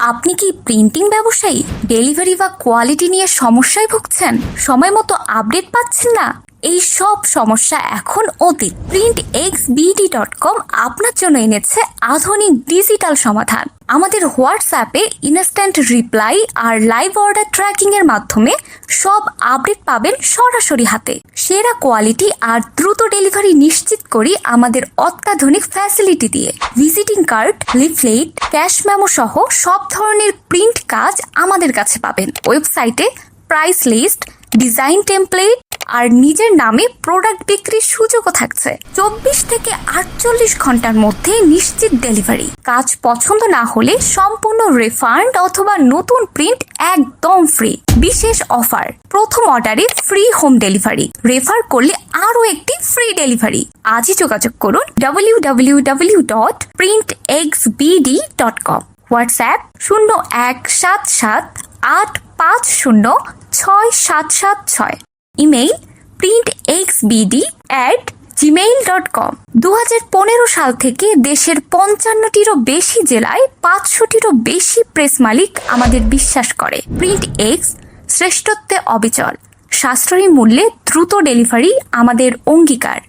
আপনি কি প্রিন্টিং ব্যবসায়ী? ডেলিভারি বা কোয়ালিটি নিয়ে সমস্যায় ভুগছেন? সময় মতো আপডেট পাচ্ছেন না? এই সব সমস্যা এখন অতীত। Print x BD dot com আপনার জন্য এনেছে আধুনিক ডিজিটাল সমাধান। আমাদের হোয়াটসঅ্যাপে ইনস্ট্যান্ট রিপ্লাই আর লাইভ অর্ডার ট্র্যাকিং এর মাধ্যমে সব আপডেট পাবেন সরাসরি হাতে। সেরা কোয়ালিটি আর দ্রুত ডেলিভারি নিশ্চিত করি আমাদের অত্যাধুনিক ফ্যাসিলিটি দিয়ে। Visiting card leaflet cash memo সহ সব ধরনের প্রিন্ট কাজ আমাদের কাছে পাবেন। ওয়েবসাইটে প্রাইস লিস্ট ডিজাইন টেমপ্লেট আর নিজের নামে প্রোডাক্ট বিক্রির সুযোগও থাকছে। চব্বিশ থেকে আটচল্লিশ ঘণ্টার মধ্যে নিশ্চিত ডেলিভারি কাজ পছন্দ না হলে সম্পূর্ণ রিফান্ড অথবা নতুন প্রিন্ট একদম ফ্রি বিশেষ অফার প্রথম অর্ডারে ফ্রি হোম ডেলিভারি রেফার করলে আরও একটি ফ্রি ডেলিভারি আজই যোগাযোগ করুন W W W dot print x BD dot com WhatsApp শূন্য এক সাত সাত আট পাঁচ শূন্য ছয় সাত সাত ছয়। Email print x BD at Gmail dot com দু হাজার পনেরো সাল থেকে দেশের পঞ্চান্নটিরও বেশি জেলায় পাঁচশোটিরও বেশি প্রেস মালিক আমাদের বিশ্বাস করে। প্রিন্ট এক্স শ্রেষ্ঠত্বে অবিচল। সাশ্রয়ী মূল্যে দ্রুত ডেলিভারি আমাদের অঙ্গীকার।